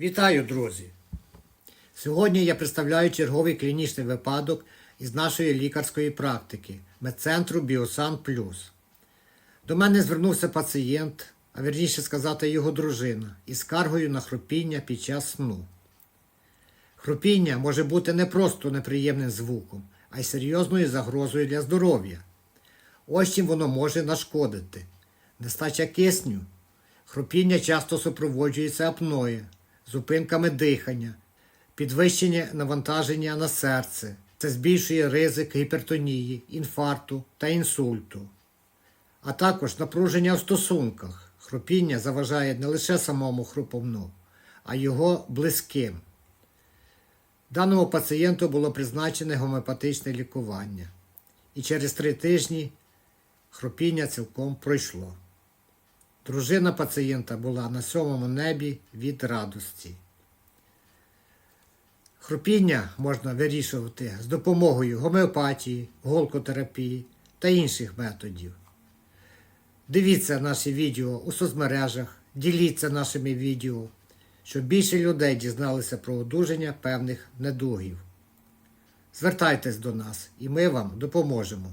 Вітаю, друзі! Сьогодні я представляю черговий клінічний випадок із нашої лікарської практики медцентру Біосан Плюс. До мене звернувся пацієнт, а вірніше сказати його дружина, із скаргою на хропіння під час сну. Хропіння може бути не просто неприємним звуком, а й серйозною загрозою для здоров'я. Ось чим воно може нашкодити. Нестача кисню. Хропіння часто супроводжується апною, зупинками дихання, підвищення навантаження на серце. Це збільшує ризик гіпертонії, інфаркту та інсульту. А також напруження в стосунках. Хропіння заважає не лише самому хроповну, а його близьким. Даному пацієнту було призначене гомеопатичне лікування, і через три тижні хропіння цілком пройшло. Дружина пацієнта була на сьомому небі від радості. Хропіння можна вирішувати з допомогою гомеопатії, голкотерапії та інших методів. Дивіться наші відео у соцмережах, діліться нашими відео, щоб більше людей дізналися про одужання певних недугів. Звертайтесь до нас і ми вам допоможемо.